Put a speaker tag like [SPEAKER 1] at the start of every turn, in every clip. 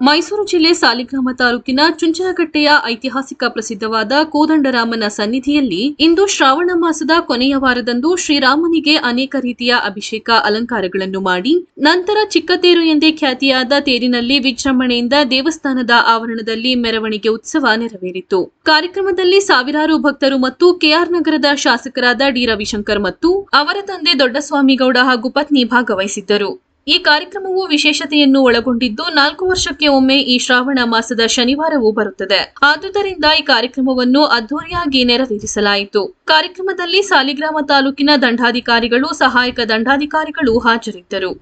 [SPEAKER 1] ಮೈಸೂರು ಜಿಲ್ಲೆ ಸಾಲಿಗ್ರಾಮ ತಾಲೂಕಿನ ಚುಂಚನಕಟ್ಟೆಯ ಐತಿಹಾಸಿಕ ಪ್ರಸಿದ್ಧವಾದ ಕೋದಂಡರಾಮನ ಸನ್ನಿಧಿಯಲ್ಲಿ ಇಂದು ಶ್ರಾವಣ ಮಾಸದ ಕೊನೆಯ ವಾರದಂದು ಶ್ರೀರಾಮನಿಗೆ ಅನೇಕ ರೀತಿಯ ಅಭಿಷೇಕ ಅಲಂಕಾರಗಳನ್ನು ಮಾಡಿ, ನಂತರ ಚಿಕ್ಕತೇರು ಎಂದೇ ಖ್ಯಾತಿಯಾದ ತೇರಿನಲ್ಲಿ ವಿಜೃಂಭಣೆಯಿಂದ ದೇವಸ್ಥಾನದ ಆವರಣದಲ್ಲಿ ಮೆರವಣಿಗೆ ಉತ್ಸವ ನೆರವೇರಿತು. ಕಾರ್ಯಕ್ರಮದಲ್ಲಿ ಸಾವಿರಾರು ಭಕ್ತರು ಮತ್ತು ಕೆಆರ್ ನಗರದ ಶಾಸಕರಾದ ಡಿ ರವಿಶಂಕರ್ ಮತ್ತು ಅವರ ತಂದೆ ದೊಡ್ಡಸ್ವಾಮಿಗೌಡ ಹಾಗೂ ಪತ್ನಿ ಭಾಗವಹಿಸಿದ್ದರು. ಈ ಕಾರ್ಯಕ್ರಮವು ವಿಶೇಷತೆಯನ್ನು ಒಳಗೊಂಡಿದ್ದು ನಾಲ್ಕು ವರ್ಷಕ್ಕೆ ಒಮ್ಮೆ ಈ ಶ್ರಾವಣ ಮಾಸದ ಶನಿವಾರವೂ ಬರುತ್ತದೆ. ಆದುದರಿಂದ ಈ ಕಾರ್ಯಕ್ರಮವನ್ನು ಅದ್ದೂರಿಯಾಗಿ ನೆರವೇರಿಸಲಾಯಿತು. ಕಾರ್ಯಕ್ರಮದಲ್ಲಿ ಸಾಲಿಗ್ರಾಮ ತಾಲೂಕಿನ ದಂಡಾಧಿಕಾರಿಗಳು, ಸಹಾಯಕ ದಂಡಾಧಿಕಾರಿಗಳು ಹಾಜರಿದ್ದರು.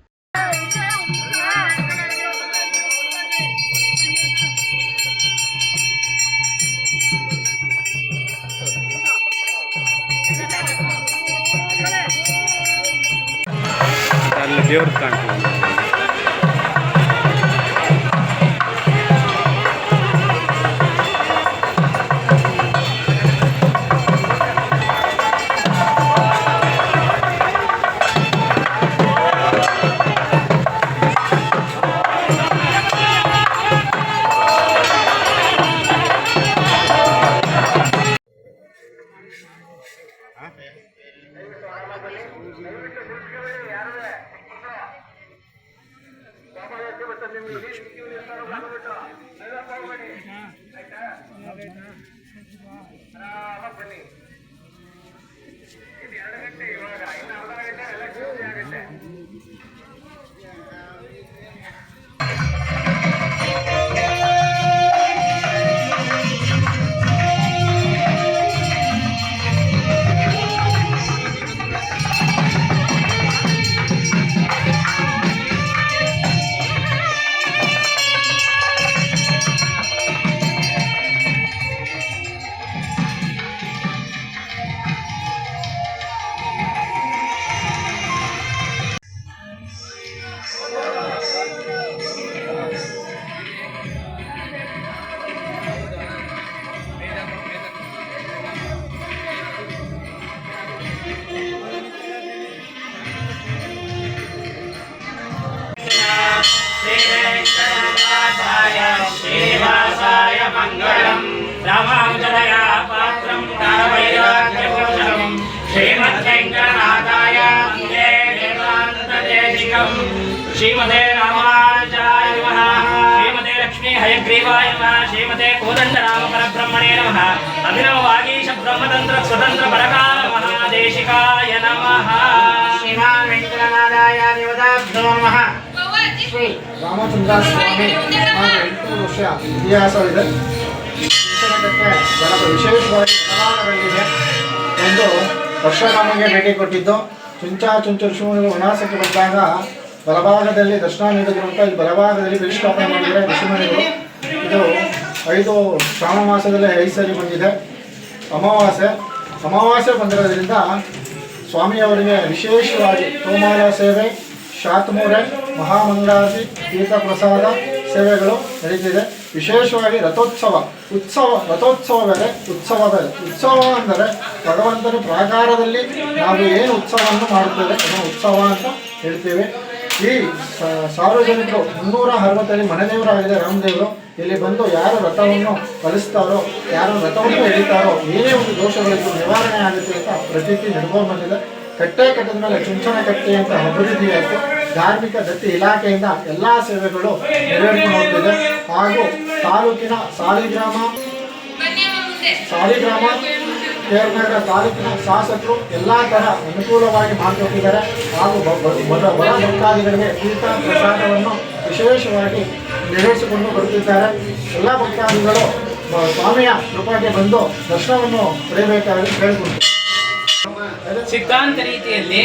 [SPEAKER 1] George Tanco.
[SPEAKER 2] ಅಲ್ಲಿ ದೇವ್ರ ಕಾಣ್ತೀವಿ
[SPEAKER 3] श्रीवासाय मङ्गलम् रामानुजदया पात्रं तारवैराग्यभूषणम् श्रीमद्वेङ्कटनाथाय वन्दे वेदान्तदेशिकम् श्रीमते रामानुजाय नमः श्रीमते लक्ष्मी हयग्रीवाय नमः श्रीमते कोदण्डराम परब्रह्मणे नमः अभिनव वागीश ब्रह्मतन्त्र स्वतन्त्र परकाल महादेशिकाय नमः श्रीमान् वेङ्कटनाथाय देवताभ्यो नमः
[SPEAKER 4] ಶ್ರೀ ರಾಮಚಂದ್ರ ಸ್ವಾಮಿ ಸುಮಾರು ಎಂಟು ವರ್ಷ ಇತಿಹಾಸವಿದೆ. ಚಿಂತನಕಟ್ಟೆ ಬಹಳ ವಿಶೇಷವಾಗಿ ಪ್ರಮಾಣದಲ್ಲಿದೆ ಒಂದು ವರ್ಷರಾಮಗೆ ಭೇಟಿ ಕೊಟ್ಟಿದ್ದು. ಚುಂಚಾ ಚುಂಚು ಋಷಿಮುನಿಗಳು ವನವಾಸಕ್ಕೆ ಬಂದಾಗ ಬಲಭಾಗದಲ್ಲಿ ದರ್ಶನ ನೀಡಿದ್ರಂತ ಇಲ್ಲಿ ಬಲಭಾಗದಲ್ಲಿ ಪ್ರತಿಷ್ಠಾಪನೆ ಮಾಡಿದರೆ ಋಷಿಮುನಿಗಳು. ಇದು ಐದು ಶ್ರಾವಣ ಮಾಸದಲ್ಲಿ ಐದು ಸರಿ ಬಂದಿದೆ. ಅಮಾವಾಸ್ಯೆ. ಅಮಾವಾಸ್ಯೆ ಬಂದಿರೋದ್ರಿಂದ ಸ್ವಾಮಿಯವರಿಗೆ ವಿಶೇಷವಾಗಿ ತೋಮಾಲ ಸೇವೆ ಶಾತ್ಮೂರೆ ಮಹಾಮಂಗಳಾರತಿ ತೀರ್ಥಪ್ರಸಾದ ಸೇವೆಗಳು ನಡೀತಿದೆ. ವಿಶೇಷವಾಗಿ ರಥೋತ್ಸವ, ಉತ್ಸವ ರಥೋತ್ಸವ ಬೇರೆ ಉತ್ಸವ ಬೇರೆ ಉತ್ಸವ ಅಂದರೆ ಭಗವಂತನ ಪ್ರಾಕಾರದಲ್ಲಿ ನಾವು ಏನು ಉತ್ಸವವನ್ನು ಮಾಡುತ್ತೇವೆ ಅದನ್ನು ಉತ್ಸವ ಅಂತ ಹೇಳ್ತೇವೆ. ಈ ಸಾರ್ವಜನಿಕರು ಮುನ್ನೂರ ಅರವತ್ತಲ್ಲಿ ಮನೆದೇವರಾಗಿದೆ ರಾಮದೇವರು ಇಲ್ಲಿ ಬಂದು ಯಾರು ರಥವನ್ನು ಕಲಿಸ್ತಾರೋ, ಯಾರು ರಥವನ್ನು ಎಳಿತಾರೋ, ಏನೇ ಒಂದು ದೋಷಗಳಿಗೂ ನಿವಾರಣೆ ಆಗುತ್ತೆ ಅಂತ ಪ್ರತೀತಿ ನಡ್ಕೊಂಡು ಬಂದಿದೆ. ಕಟ್ಟೆ ಕಟ್ಟದ ಮೇಲೆ ಚುಂಚನ ಕಟ್ಟೆ ಅಂತ ಅಭಿವೃದ್ಧಿ ಆಯಿತು. ಧಾರ್ಮಿಕ ದತ್ತಿ ಇಲಾಖೆಯಿಂದ ಎಲ್ಲ ಸೇವೆಗಳು ನೆರವೇರಿಕೊಂಡು ಹೋಗ್ತಿದೆ. ಹಾಗೂ ತಾಲೂಕಿನ ಸಾಲಿಗ್ರಾಮ ಸಾಲಿಗ್ರಾಮ, ಕೇರನಗರ ತಾಲೂಕಿನ ಶಾಸಕರು ಎಲ್ಲ ಥರ ಅನುಕೂಲವಾಗಿ ಮಾಡಿಕೊಟ್ಟಿದ್ದಾರೆ. ಹಾಗೂ ಬಡ ಭಕ್ತಾದಿಗಳಿಗೆ ತೀರ್ಥ ಪ್ರಸಾದವನ್ನು ವಿಶೇಷವಾಗಿ ನೆರವೇರಿಸಿಕೊಂಡು ಬರುತ್ತಿದ್ದಾರೆ. ಎಲ್ಲ ಭಕ್ತಾದಿಗಳು ಸ್ವಾಮಿಯ ರೂಪಕ್ಕೆ ಬಂದು ದರ್ಶನವನ್ನು ಪಡೆಯಬೇಕಾಗಿ ಕೇಳಿಕೊಂಡು
[SPEAKER 3] ಸಿದ್ಧಾಂತ ರೀತಿಯಲ್ಲಿ,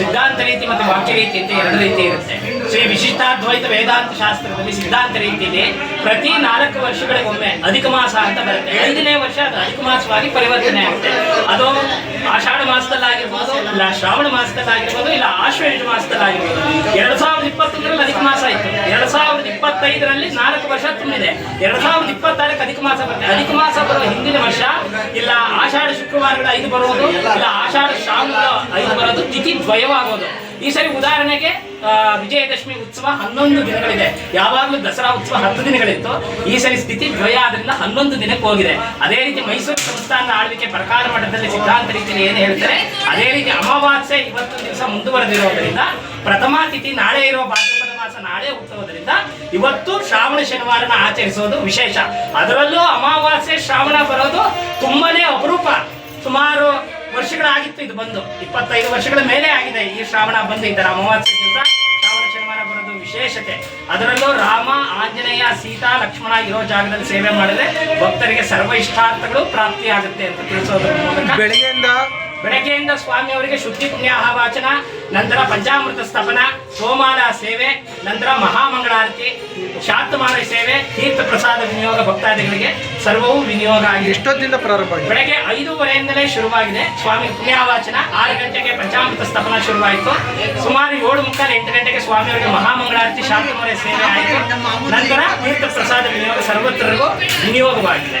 [SPEAKER 3] ಸಿದ್ಧಾಂತ ರೀತಿ ಮತ್ತು ವಾಕ್ಯ ರೀತಿ ಅಂತ ಎರಡು ರೀತಿ ಇರುತ್ತೆ. ಶ್ರೀ ವಿಶಿಷ್ಟಾದ್ವೈತ ವೇದಾಂತ ಶಾಸ್ತ್ರದಲ್ಲಿ ಸಿದ್ಧಾಂತ ರೀತಿಯಲ್ಲಿ ಪ್ರತಿ ನಾಲ್ಕು ವರ್ಷಗಳಿಗೊಮ್ಮೆ ಅಧಿಕ ಮಾಸ ಅಂತ ಬರುತ್ತೆ. ಐದನೇ ವರ್ಷ ಅದು ಅಧಿಕ ಮಾಸವಾಗಿ ಪರಿವರ್ತನೆ ಆಗುತ್ತೆ. ಅದು ಆಷಾಢ ಮಾಸದಲ್ಲಾಗಿರ್ಬೋದು, ಇಲ್ಲ ಶ್ರಾವಣ ಮಾಸದಲ್ಲಾಗಿರ್ಬೋದು, ಇಲ್ಲ ಆಶ್ವೇಜ ಮಾಸದಲ್ಲಾಗಿರ್ಬೋದು. ಎರಡ್ ಸಾವಿರದ ಇಪ್ಪತ್ತೊಂದರಲ್ಲಿ ಅಧಿಕ ಮಾಸ ಇತ್ತು. ಎರಡ್ ಸಾವಿರದ ಇಪ್ಪತ್ತೈದರಲ್ಲಿ ನಾಲ್ಕು ವರ್ಷ ತುಂಬಿದೆ. ಎರಡ್ ಸಾವಿರದ ಇಪ್ಪತ್ತಾರಕ್ಕೆ ಅಧಿಕ ಮಾಸ ಬರುತ್ತೆ. ಅಧಿಕ ಮಾಸ ಬರುವ ಹಿಂದಿನ ವರ್ಷ, ಇಲ್ಲ ಆಷಾಢ ಶುಕ್ರವಾರಗಳ ಐದು ಬರುವುದು, ಇಲ್ಲ ಆಷಾಢ ಶ್ರಾವಣ ಐದು ಬರೋದು ತಿಥಿ ದ್ವಯವಾಗೋದು. ಈ ಸರಿ ಉದಾಹರಣೆಗೆ ವಿಜಯದಶಮಿ ಉತ್ಸವ ಹನ್ನೊಂದು ದಿನಗಳಿದೆ. ಯಾವಾಗಲೂ ದಸರಾ ಉತ್ಸವ ಹತ್ತು ದಿನಗಳಿತ್ತು. ಈ ಸರಿ ಸ್ಥಿತಿ ದ್ವಯ ಆದ್ರಿಂದ ಹನ್ನೊಂದು ದಿನಕ್ಕೆ ಹೋಗಿದೆ. ಅದೇ ರೀತಿ ಮೈಸೂರು ಸಂಸ್ಥಾನ ಆಳ್ವಿಕೆ ಪ್ರಕಾರ ಮಠದಲ್ಲಿ ಸಿದ್ಧಾಂತ ರೀತಿಯಲ್ಲಿ ಏನು ಹೇಳ್ತಾರೆ? ಅದೇ ರೀತಿ ಅಮಾವಾಸ್ಯೆ ಇವತ್ತು ದಿವಸ ಮುಂದುವರೆದಿರೋದ್ರಿಂದ, ಪ್ರಥಮ ತಿಥಿ ನಾಳೆ ಇರೋ ಭಾದ್ರಪದ ಮಾಸ ನಾಳೆ ಹುಟ್ಟುವುದರಿಂದ ಇವತ್ತು ಶ್ರಾವಣ ಶನಿವಾರನ ಆಚರಿಸೋದು ವಿಶೇಷ. ಅದರಲ್ಲೂ ಅಮಾವಾಸ್ಯೆ ಶ್ರಾವಣ ಬರೋದು ತುಂಬಾನೇ ಅಪರೂಪ. ಸುಮಾರು ವರ್ಷಗಳಾಗಿತ್ತು, ಇದು ಬಂದು. ಇಪ್ಪತ್ತೈದು ವರ್ಷಗಳ ಮೇಲೆ ಆಗಿದೆ ಈ ಶ್ರಾವಣ ಬಂದು, ಈ ತರ ಅಮಾವಾಸ್ಯೆ ದಿವಸ, ಶ್ರಾವಣ ಶನಿವಾರ ಬರೋದು ವಿಶೇಷತೆ. ಅದರಲ್ಲೂ ರಾಮ, ಆಂಜನೇಯ, ಸೀತಾ, ಲಕ್ಷ್ಮಣ ಇರೋ ಜಾಗದಲ್ಲಿ ಸೇವೆ ಮಾಡಿದ್ರೆ ಭಕ್ತರಿಗೆ ಸರ್ವ ಇಷ್ಟಾರ್ಥಗಳು ಪ್ರಾಪ್ತಿಯಾಗುತ್ತೆ ಅಂತ ತಿಳಿಸೋದ್ರ ಮೂಲಕ.
[SPEAKER 2] ಬೆಳಗ್ಗೆಯಿಂದ
[SPEAKER 3] ಬೆಳಗ್ಗೆಯಿಂದ ಸ್ವಾಮಿ ಅವರಿಗೆ ಶುದ್ಧಿ ಪುಣ್ಯಾಹ ವಾಚನ ನಂತರ ಪಂಚಾಮೃತ ಸ್ಥಾಪನ ಸೋಮಾಲ ಸೇವೆ ನಂತರ ಮಹಾಮಂಗಳಾರತಿ ಶಾಂತಮಾನ ಸೇವೆ ತೀರ್ಥ ಪ್ರಸಾದ ವಿನಿಯೋಗ ಭಕ್ತಾದಿಗಳಿಗೆ ಸರ್ವವೂ ವಿನಿಯೋಗ ಆಗಿದೆ.
[SPEAKER 2] ಎಷ್ಟೊತ್ತಿಂದ ಪ್ರಾರಂಭ ಆಗಿದೆ?
[SPEAKER 3] ಬೆಳಗ್ಗೆ ಐದೂವರೆಯಿಂದಲೇ ಶುರುವಾಗಿದೆ. ಸ್ವಾಮಿ ಪುಣ್ಯಾವಾಚನ ಆರು ಗಂಟೆಗೆ ಪಂಚಾಮೃತ ಸ್ಥಾಪನ ಶುರುವಾಯಿತು. ಸುಮಾರು ಏಳು ಮುಕ್ಕಾಲು ಎಂಟು ಗಂಟೆಗೆ ಸ್ವಾಮಿಯವರಿಗೆ ಮಹಾಮಂಗಳಾರತಿ ಶಾಂತಮಾನ ಸೇವೆ ಆಯಿತು. ನಂತರ ತೀರ್ಥ ಪ್ರಸಾದ ವಿನಿಯೋಗ ಸರ್ವತ್ರರಿಗೂ ವಿನಿಯೋಗವಾಗಿದೆ.